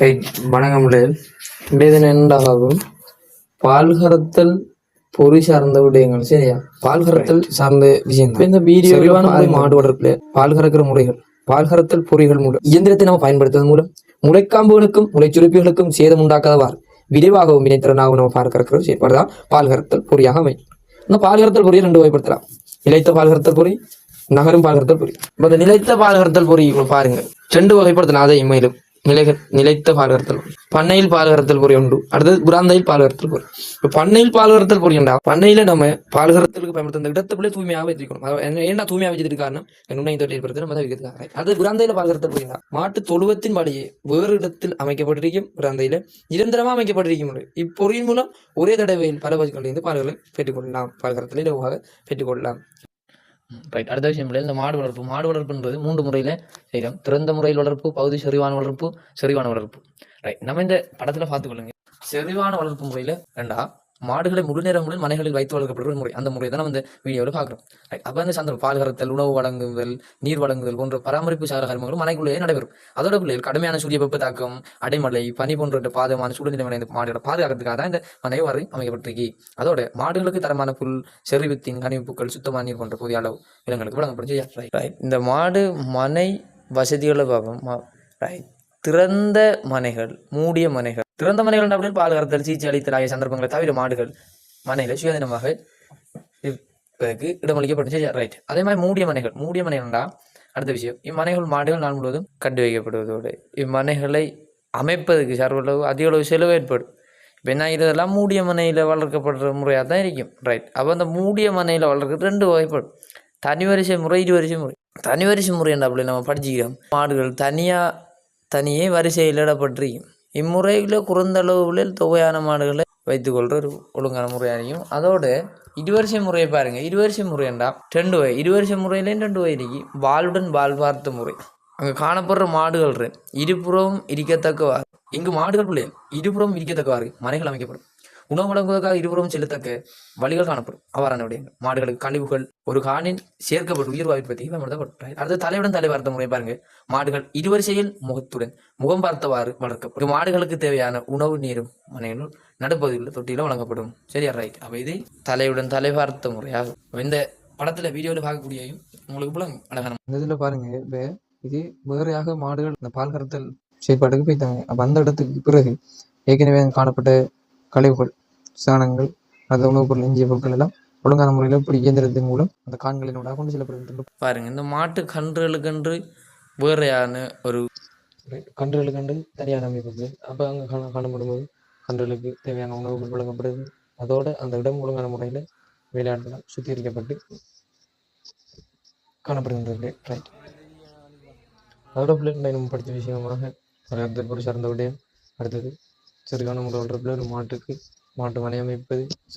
வணக்கம் இன்றைய தினம் என்னடாகும் பால் கறத்தல் பொறி சார்ந்த விடயங்கள் சரியா? பால் கறத்தல் சார்ந்த விஷயம். இந்த வீடியோ மாடு வளர்ப்புல பால் கறக்கிற முறைகள். பால் கறத்தல் பொறிகள் மூலம். இயந்திரத்தை நம்ம பயன்படுத்துவதன் மூலம் முளைக்காம்புகளுக்கும் முளைச்சுருப்பிகளுக்கும் சேதம் உண்டாக்காதவாறு விரைவாகவும் வினைத்திறனாகவும் நம்ம பால் கறக்கிற செயற்பாடு தான் பால் கறத்தல் பொறியாக அமையும். இந்த பால் கறத்தல் பொறியை ரெண்டு வகைப்படுத்தலாம். நிலைத்த பால் கறத்தல் பொறி நகரும் பால் கறத்தல் பொறி. இந்த நிலைத்த பால் கறத்தல் பொறி பாருங்க. ரெண்டு வகைப்படுத்தலாம். அதை இம்மையிலும் நிலை நிலைத்த பால் கறத்தல் பண்ணையில் பால் கறத்தல் பொறி உண்டு அடுத்தது புராந்தையில் பால் கறத்தல் பொறி இப்போ பண்ணையில் பால் கறத்தல் பொறி உண்டா பண்ணையில நம்ம பால் கறத்தலுக்கு பயன்படுத்த அந்த இடத்துல தூய்மையாக வச்சிருக்கணும். ஏன்னா தூய்மையாக வச்சதுக்கு காரணம்? நுண்ணை தொட்டி ஏற்படுத்த நம்ம அதை வைக்கிறதுக்காக அடுத்து புராந்தையில் பால் கறத்தல் பொறியா மாட்டு தொழுவத்தின் வழியே வேறு இடத்தில் அமைக்கப்பட்டிருக்கும் குராந்தையில நிரந்தரமாக அமைக்கப்பட்டிருக்கும் இப்பொறியின் மூலம் ஒரே தடவையில் பல பகுதிகளிலிருந்து பால்களை பெற்றுக்கொள்ளலாம். பால் கறத்தலை இலவாக பெற்றுக்கொள்ளலாம். ரைட் அடுத்த விஷயம் இல்லை இந்த மாடு வளர்ப்பு. மாடு வளர்ப்பு என்பது மூன்று முறையில் செய்கிறோம் திறந்த முறையில் வளர்ப்பு பகுதி செறிவான வளர்ப்பு செறிவான வளர்ப்பு. ரைட் நம்ம இந்த படத்தில் பார்த்துக்கொள்ளுங்க. செறிவான வளர்ப்பு முறையில் ரெண்டா மாடுகளை முழு நேரங்களில் மனைகளில் வைத்து வளர்க்கப்படுற ஒரு முறை. அந்த முறை தான் வந்து வீடியோவில் பார்க்குறோம். ரைட் அப்போ வந்து சந்தர்ப்பம் பால் கறத்தல் உணவு வழங்குதல் நீர் வழங்குதல் போன்ற பராமரிப்பு சார கருமங்களும் மனைக்குள்ளேயே நடைபெறும். அதோட பிள்ளைகள் கடுமையான சூரிய வெப்ப தாக்கம் அடைமலை பனி போன்ற பாதகமான சூழ்நிலை இந்த மாடுகளை பாதுகாக்கிறதுக்காக தான் இந்த மனை வரை அமைக்கப்பட்டிருக்கு. அதோட மாடுகளுக்கு தரமான புல் செறிவித்தின் கனிப்புக்கள் சுத்தமான நீர் போன்ற போதிய அளவு விலங்குகளுக்கு வழங்கப்படுச்சு ரைட் இந்த மாடு மனை வசதிகளை பார்ப்போம் ரைட் திறந்த மனைகள் மூடிய மனைகள். திறந்த மனைகள் அப்படின்னு பால் கறத்தல் சீச்சி அளித்தல் ஆகிய சந்தர்ப்பங்களை தவிர மாடுகள் மனையில சுயாதீனமாக இருப்பதற்கு இடமளிக்கப்படும். ரைட் அதே மாதிரி மூடிய மனைகள். மூடிய மனைகள்டா அடுத்த விஷயம். இம்மனைகள் மாடுகள் நாள் முழுவதும் கண்டு வைக்கப்படுவதோடு இம்மனைகளை அமைப்பதற்கு சர்வளவு அதிக அளவு செலவு ஏற்படும். இப்போ என்ன இதெல்லாம் மூடிய மனையில் வளர்க்கப்படுற முறையாக தான் இருக்கும். ரைட் அப்போ அந்த மூடிய மனையில் வளர்க்குறது ரெண்டு வகைப்படும். தனி வரிசை முறை இரு வரிசை முறை. தனி வரிசை முறை என்ன? அப்படி நம்ம படிச்சுக்கிறோம். மாடுகள் தனியாக தனியே வரிசையில் இடப்பட்டிருக்கும் இம்முறையில் குறைந்த தொகையான மாடுகளை வைத்துக்கொள்கிற ஒரு ஒழுங்கான முறையாகும் அதோடு இருவரிசை முறையை பாருங்கள் இருவரிசை முறையண்டா ரெண்டு வகை. இருவரிசை முறையிலேயும் ரெண்டு வகை இருக்கு. வாளுடன் வால் பார்த்த முறை. அங்கே காணப்படுற மாடுகள் இரு. இருபுறமும் இருக்கத்தக்கவாறு இங்கு மாடுகள் பிள்ளைகள் இருபுறம் இருக்கத்தக்கவாறு மனைகள் அமைக்கப்படும். உணவு வழங்குவதற்காக இருபுறம் செல்லத்தக்க வழிகள் காணப்படும். அவ்வாறான விடயங்கள். மாடுகளுக்கு கழிவுகள் ஒரு காணின் சேர்க்கப்பட்டு உயிர் வாய்ப்பு பற்றி பயன்படுத்தப்பட்டார் அடுத்து தலையுடன் தலை பார்த்த முறை பாருங்க. மாடுகள் இருவரிசையில் முகத்துடன் முகம் பார்த்தவாறு வளர்க்கப்படும். மாடுகளுக்கு தேவையான உணவு நீரும் மனையினுள் நடுப்பகுதியில் தொட்டியிலும் வழங்கப்படும். சரியா? ரைட் அப்ப இது தலையுடன் தலை பார்த்த முறையாகும். இந்த படத்துல வீடியோவில் பார்க்கக்கூடிய உங்களுக்கு புலம் அழகான இந்த இதில் பாருங்க. இப்போ இது வேறையாக மாடுகள் இந்த பால் கறத்தல் செயற்பாட்டுக்கு போய்த்தாங்க அப்போ அந்த இடத்துக்கு பிறகு ஏற்கனவே காணப்பட்ட கழிவுகள் சாணங்கள் அந்த உணவுப் பொருள் எஞ்சிய பொருட்கள் எல்லாம் ஒழுங்கான முறையில் இப்படி இயந்திரத்தின் மூலம் அந்த கான்களினூடாக கொண்டு செல்லப்படுகின்றது பாருங்க இந்த மாட்டு கன்றுகளுக்கென்று வேறையான ஒரு கன்றுகளுக்கு கண்டு தனியாக அமைப்பது அப்போ அங்கே காண காணப்படும் போது கன்றுகளுக்கு தேவையான உணவுகள் வழங்கப்படுது. அதோட அந்த இடம் ஒழுங்கான முறையில் விளையாட்டுலாம் சுத்திகரிக்கப்பட்டு காணப்படுகின்றது. ரைட் அதோட பிள்ளை நம்ம படித்த விஷயமாக பொருள் சார்ந்த விடயம். அடுத்தது சரியான முறை வளர்ப்பில் ஒரு மாட்டுக்கு மாட்டு வலையமைப்பது அமைப்பது